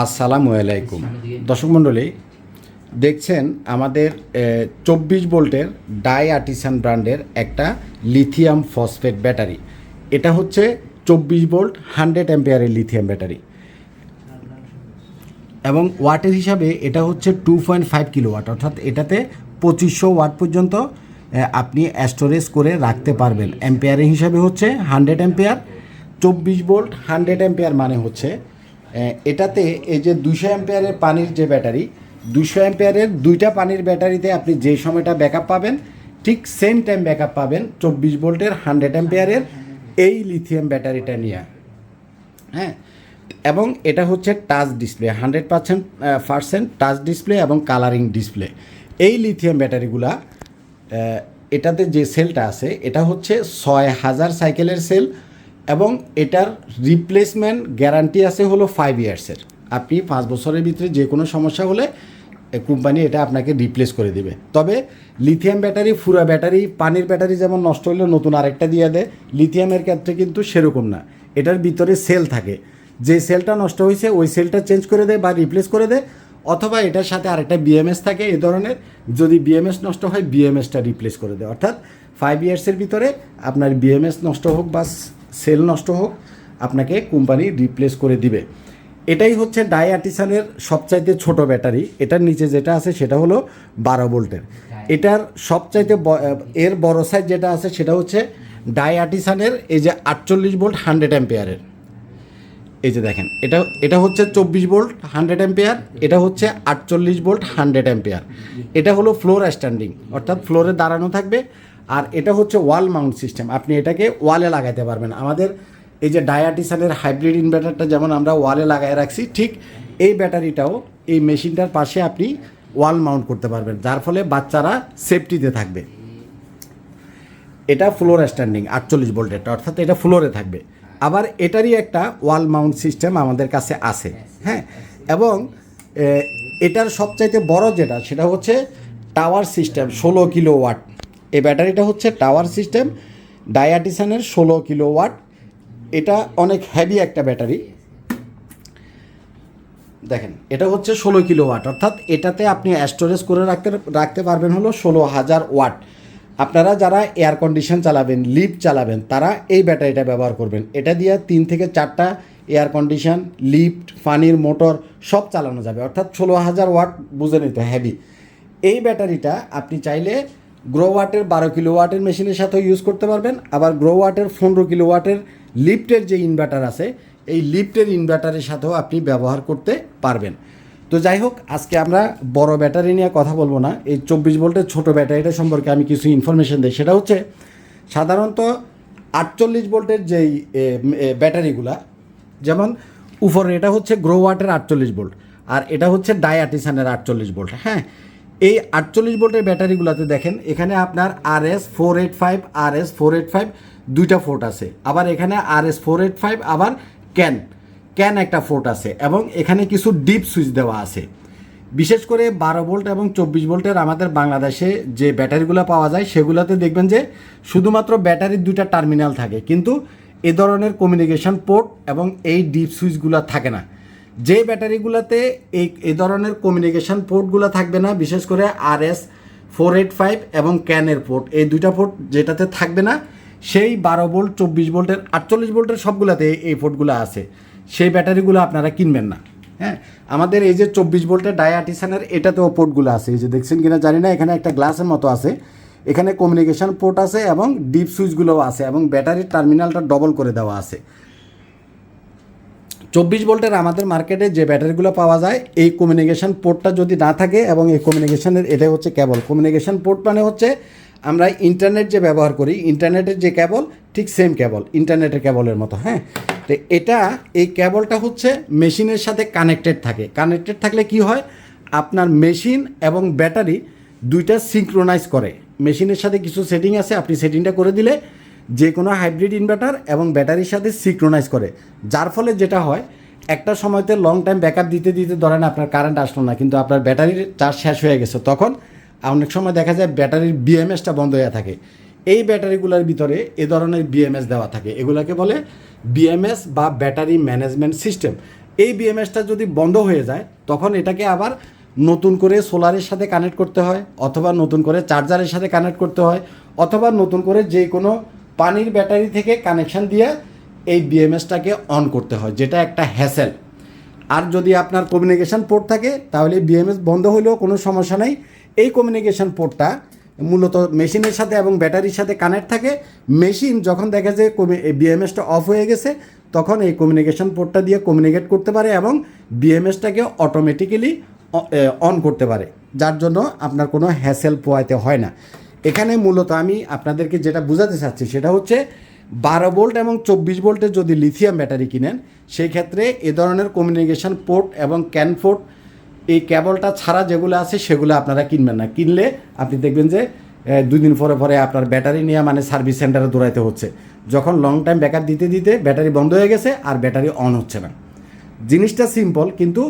আসসালামু আলাইকুম। দর্শক মণ্ডলী, দেখছেন আমাদের চব্বিশ ভোল্টের ডাই আর্টিসান ব্র্যান্ডের একটা লিথিয়াম ফসফেট ব্যাটারি। এটা হচ্ছে চব্বিশ ভোল্ট হান্ড্রেড অ্যাম্পিয়ারের লিথিয়াম ব্যাটারি। এবং ওয়াটের হিসাবে এটা হচ্ছে two point five kilo watt অর্থাৎ এটাতে পঁচিশশো ওয়াট পর্যন্ত আপনি স্টোরেজ করে রাখতে পারবেন। অ্যাম্পিয়ারের হিসাবে হচ্ছে হান্ড্রেড অ্যাম্পিয়ার, চব্বিশ ভোল্ট হান্ড্রেড অ্যাম্পিয়ার মানে হচ্ছে এটাতে এই যে দুশো অ্যাম্পিয়ারের পানির যে ব্যাটারি দুশো অ্যাম্পিয়ারের দুইটা পানির ব্যাটারিতে আপনি যে সময়টা ব্যাকআপ পাবেন, ঠিক সেম টাইম ব্যাকআপ পাবেন চব্বিশ ভোল্টের হান্ড্রেড অ্যাম্পিয়ারের এই লিথিয়াম ব্যাটারিটা নিয়ে। হ্যাঁ এবং এটা হচ্ছে touch display, hundred percent percent touch display এবং কালারিং ডিসপ্লে। এই লিথিয়াম ব্যাটারিগুলা এটাতে যে সেলটা আছে, এটা হচ্ছে ছয় হাজার সাইকেলের সেল এবং এটার রিপ্লেসমেন্ট গ্যারান্টি আছে হলো ফাইভ ইয়ার্সের আপনি পাঁচ বছরের ভিতরে যে কোনো সমস্যা হলে কোম্পানি এটা আপনাকে রিপ্লেস করে দিবে। তবে লিথিয়াম ব্যাটারি ফুরা ব্যাটারি পানির ব্যাটারি যেমন নষ্ট হলে নতুন আরেকটা দিয়ে দেয়। লিথিয়ামের ক্ষেত্রে কিন্তু সেরকম না। এটার ভিতরে সেল থাকে। যে সেলটা নষ্ট হয়েছে ওই সেলটা চেঞ্জ করে দেয় বা রিপ্লেস করে দেয়। অথবা এটার সাথে আরেকটা বিএমএস থাকে, এ ধরনের। যদি বিএমএস নষ্ট হয় বিএমএসটা রিপ্লেস করে দেয়। অর্থাৎ ফাইভ ইয়ার্সের ভিতরে আপনার বিএমএস নষ্ট হোক বা সেল নষ্ট হোক আপনাকে কোম্পানি রিপ্লেস করে দিবে। এটাই হচ্ছে ডাই আর্টিসানের সবচাইতে ছোট ব্যাটারি। এটার নিচে যেটা আছে সেটা হলো বারো ভোল্টের। এটার সবচাইতে এর বড় সাইজ যেটা আছে সেটা হচ্ছে ডাই আর্টিসানের এই যে আটচল্লিশ ভোল্ট হান্ড্রেড অ্যাম্পিয়ারের। এই যে দেখেন, এটা এটা হচ্ছে চব্বিশ ভোল্ট হান্ড্রেড অ্যাম্পিয়ার এটা হচ্ছে আটচল্লিশ ভোল্ট হান্ড্রেড অ্যাম্পিয়ার এটা হলো ফ্লোর স্ট্যান্ডিং অর্থাৎ ফ্লোরে দাঁড়ানো থাকবে, আর এটা হচ্ছে ওয়াল মাউন্ট সিস্টেম আপনি এটাকে ওয়ালে লাগাইতে পারবেন। আমাদের এই যে ডায়াটিসানের হাইব্রিড ইনভার্টারটা যেমন আমরা ওয়ালে লাগাই রাখছি, ঠিক এই ব্যাটারিটাও এই মেশিনটার পাশে আপনি ওয়াল মাউন্ট করতে পারবেন, যার ফলে বাচ্চারা সেফটিতে থাকবে। এটা ফ্লোর স্ট্যান্ডিং আটচল্লিশ ভোল্টের অর্থাৎ এটা ফ্লোরে থাকবে। আবার এটারই একটা ওয়াল মাউন্ট সিস্টেম আমাদের কাছে আছে হ্যাঁ? এবং এটার সবচাইতে বড় যেটা, সেটা হচ্ছে টাওয়ার সিস্টেম, ষোলো কিলো ওয়াট। এই ব্যাটারিটা হচ্ছে টাওয়ার সিস্টেম ডায়াটিসানের ষোলো কিলো ওয়াট। এটা অনেক হেভি একটা ব্যাটারি। দেখেন, এটা হচ্ছে ষোলো কিলো ওয়াট, অর্থাৎ এটাতে আপনি স্টোরেজ করে রাখতে রাখতে পারবেন হলো ষোলো হাজার ওয়াট। আপনারা যারা এয়ার কন্ডিশন চালাবেন লিফট চালাবেন, তারা এই ব্যাটারিটা ব্যবহার করবেন। এটা দিয়ে তিন থেকে চারটা এয়ার কন্ডিশন লিফট পানির মোটর সব চালানো যাবে। অর্থাৎ ষোলো হাজার ওয়াট বুঝে নিতে হ্যাভি এই ব্যাটারিটা আপনি চাইলে গ্রো ওয়াটের বারো কিলো ওয়াটের মেশিনের সাথেও ইউজ করতে পারবেন। আবার গ্রো ওয়াটের পনেরো কিলো ওয়াটের লিফটের যে ইনভার্টার আছে, এই লিফটের ইনভার্টারের সাথেও আপনি ব্যবহার করতে পারবেন। তো যাই হোক, আজকে আমরা বড় ব্যাটারি নিয়ে কথা বলব না। এই চব্বিশ ভোল্টের ছোটো ব্যাটারিটা সম্পর্কে আমি কিছু ইনফরমেশন দিই। সেটা হচ্ছে, সাধারণত আটচল্লিশ ভোল্টের যেই ব্যাটারিগুলা, যেমন উপরে এটা হচ্ছে গ্রো ওয়াটের আটচল্লিশ ভোল্ট, আর এটা হচ্ছে ডায়াটিসানের আটচল্লিশ ভোল্ট। হ্যাঁ এই আটচল্লিশ ভোল্টের ব্যাটারিগুলোতে দেখেন, এখানে আপনার R S four eight five R S four eight five দুইটা ফোর্ট আছে। আবার এখানে R S four eight five আবার ক্যান ক্যান একটা ফোর্ট আছে এবং এখানে কিছু ডিপ সুইচ দেওয়া আছে। বিশেষ করে বারো ভোল্ট এবং চব্বিশ ভোল্টের আমাদের বাংলাদেশে যে ব্যাটারিগুলো পাওয়া যায়, সেগুলোতে দেখবেন যে শুধুমাত্র ব্যাটারির দুইটা টার্মিনাল থাকে। কিন্তু এ ধরনের কমিউনিকেশন পোর্ট এবং এই ডিপ সুইচগুলো থাকে না। যে ব্যাটারিগুলোতে এই, এ ধরনের কমিউনিকেশন পোর্টগুলো থাকবে না, বিশেষ করে R S four eight five এবং ক্যানের পোর্ট এই দুইটা পোর্ট যেটাতে থাকবে না, সেই বারো ভোল্ট, চব্বিশ ভোল্টের, আটচল্লিশ ভোল্টের সবগুলোতে এই- পোর্টগুলো আছে। সেই ব্যাটারিগুলো আপনারা কিনবেন না। হ্যাঁ? আমাদের এই যে চব্বিশ ভোল্টের ডায়াটিসানের এটাতেও পোর্টগুলো আছে। এই যে দেখছেন কিনা জানি না, এখানে একটা গ্লাসের মতো আছে। এখানে কমিউনিকেশান পোর্ট আছে এবং ডিপ সুইচগুলোও আছে এবং ব্যাটারির টার্মিনালটা ডবল করে দেওয়া আছে। চব্বিশ ভোল্টের আমাদের মার্কেটে যে ব্যাটারিগুলো পাওয়া যায়, এই কমিউনিকেশান পোর্টটা যদি না থাকে এবং এই কমিউনিকেশানের এটা হচ্ছে কেবল কমিউনিকেশন পোর্ট মানে হচ্ছে আমরা ইন্টারনেট যে ব্যবহার করি ইন্টারনেটের যে কেবল ঠিক সেম কেবল ইন্টারনেটের কেবলের মতো হ্যাঁ? তো এটা, এই কেবলটা হচ্ছে মেশিনের সাথে কানেক্টেড থাকে। কানেক্টেড থাকলে কি হয়? আপনার মেশিন এবং ব্যাটারি দুইটা সিঙ্ক্রোনাইজ করে। মেশিনের সাথে কিছু সেটিং আছে, আপনি সেটিংটা করে দিলে যে কোনো হাইব্রিড ইনভার্টার এবং ব্যাটারির সাথে সিক্রোনাইজ করে। যার ফলে যেটা হয়, একটা সময়তে লং টাইম ব্যাকআপ দিতে দিতে ধরেন আপনার কারেন্ট আসলো না, কিন্তু আপনার ব্যাটারির চার্জ শেষ হয়ে গেছে, তখন অনেক সময় দেখা যায় ব্যাটারির বিএমএসটা বন্ধ হয়ে থাকে। এই ব্যাটারিগুলোর ভিতরে এ ধরনের বিএমএস দেওয়া থাকে। এগুলোকে বলে বিএমএস বা ব্যাটারি ম্যানেজমেন্ট সিস্টেম। এই বিএমএসটা যদি বন্ধ হয়ে যায়, তখন এটাকে আবার নতুন করে সোলারের সাথে কানেক্ট করতে হয়, অথবা নতুন করে চার্জারের সাথে কানেক্ট করতে হয়, অথবা নতুন করে যে কোনো পানির ব্যাটারি থেকে কানেকশন দিয়ে এই বিএমএসটাকে অন করতে হয়, যেটা একটা হ্যাসেল। আর যদি আপনার কমিউনিকেশন পোর্ট থাকে, তাহলে বিএমএস বন্ধ হলেও কোনো সমস্যা নেই। এই কমিউনিকেশন পোর্টটা মূলত মেশিনের সাথে এবং ব্যাটারির সাথে কানেক্ট থাকে। মেশিন যখন দেখে যে বিএমএসটা অফ হয়ে গেছে, তখন এই কমিউনিকেশন পোর্টটা দিয়ে কমিউনিকেট করতে পারে এবং বিএমএসটাকে অটোমেটিক্যালি অন করতে পারে। যার জন্য আপনার কোনো হ্যাসেল পোয়াইতে হয় না। এখানে মূলত আমি আপনাদেরকে যেটা বোঝাতে চাচ্ছি, সেটা হচ্ছে বারো ভোল্ট এবং চব্বিশ ভোল্টের যদি লিথিয়াম ব্যাটারি কিনেন, সেই ক্ষেত্রে এ ধরনের কমিউনিকেশন পোর্ট এবং ক্যান পোর্ট এই কেবলটা ছাড়া যেগুলো আছে সেগুলো আপনারা কিনবেন না। কিনলে আপনি দেখবেন যে দুই দিন পরে পরে আপনার ব্যাটারি নিয়ে মানে সার্ভিস সেন্টারে দৌড়াইতে হচ্ছে। যখন লং টাইম ব্যাকআপ দিতে দিতে ব্যাটারি বন্ধ হয়ে গেছে আর ব্যাটারি অন হচ্ছে না। জিনিসটা সিম্পল কিন্তু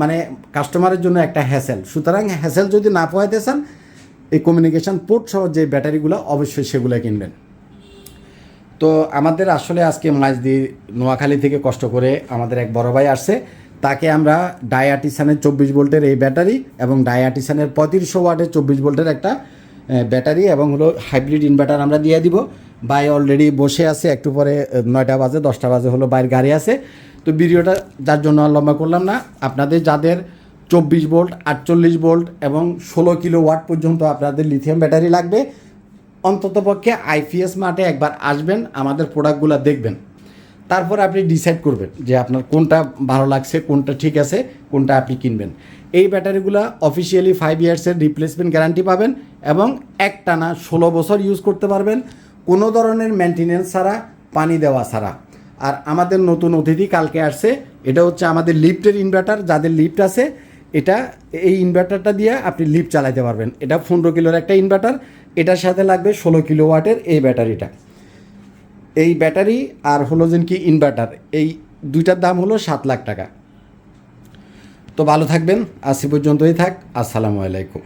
মানে কাস্টমারের জন্য একটা হ্যাসেল সুতরাং হ্যাসেল যদি না পোয়াইতে চান, এই কমিউনিকেশন পোর্ট সহ যে ব্যাটারিগুলো, অবশ্যই সেগুলো কিনবেন। তো আমাদের আসলে আজকে মাছ দিয়ে নোয়াখালী থেকে কষ্ট করে আমাদের এক বড় ভাই আসছে। তাকে আমরা ডায়াটিসানের চব্বিশ ভোল্টের এই ব্যাটারি এবং ডায়াটিসানের পঁয়ত্রিশশো ওয়াটের চব্বিশ ভোল্টের একটা ব্যাটারি এবং হলো হাইব্রিড ইনভার্টার আমরা দিয়ে দিব। ভাই অলরেডি বসে আছে, একটু পরে নয়টা বাজে, দশটা বাজে হলো বাইরের গাড়ি আছে। তো ভিডিওটা যার জন্য আর লম্বা করলাম না, আপনাদের যাদের চব্বিশ ভোল্ট, আটচল্লিশ ভোল্ট এবং ষোলো কিলো ওয়াট পর্যন্ত আপনাদের লিথিয়াম ব্যাটারি লাগবে, অন্ততপক্ষে আইপিএস মাঠে একবার আসবেন, আমাদের প্রোডাক্টগুলো দেখবেন। তারপর আপনি ডিসাইড করবেন যে আপনার কোনটা ভালো লাগছে, কোনটা ঠিক আছে, কোনটা আপনি কিনবেন। এই ব্যাটারিগুলো অফিসিয়ালি ফাইভ ইয়ার্সের রিপ্লেসমেন্ট গ্যারান্টি পাবেন এবং এক টানা ষোলো বছর ইউজ করতে পারবেন। কোনো ধরনের মেনটেনেন্স ছাড়া, পানি দেওয়া ছাড়া। আর আমাদের নতুন অতিথি কালকে আসছে, এটা হচ্ছে আমাদের লিফটের ইনভার্টার যাদের লিফট আছে, এটা, এই ইনভার্টারটা দিয়ে আপনি লিফট চালাতে পারবেন। এটা পনেরো কিলোর একটা ইনভার্টার এটার সাথে লাগবে ষোলো কিলো ওয়াটের এই ব্যাটারিটা এই ব্যাটারি আর হলো যেন কি ইনভার্টার এই দুইটার দাম হলো সাত লাখ টাকা। তো ভালো থাকবেন, আজ পর্যন্তই থাক, আসসালামু আলাইকুম।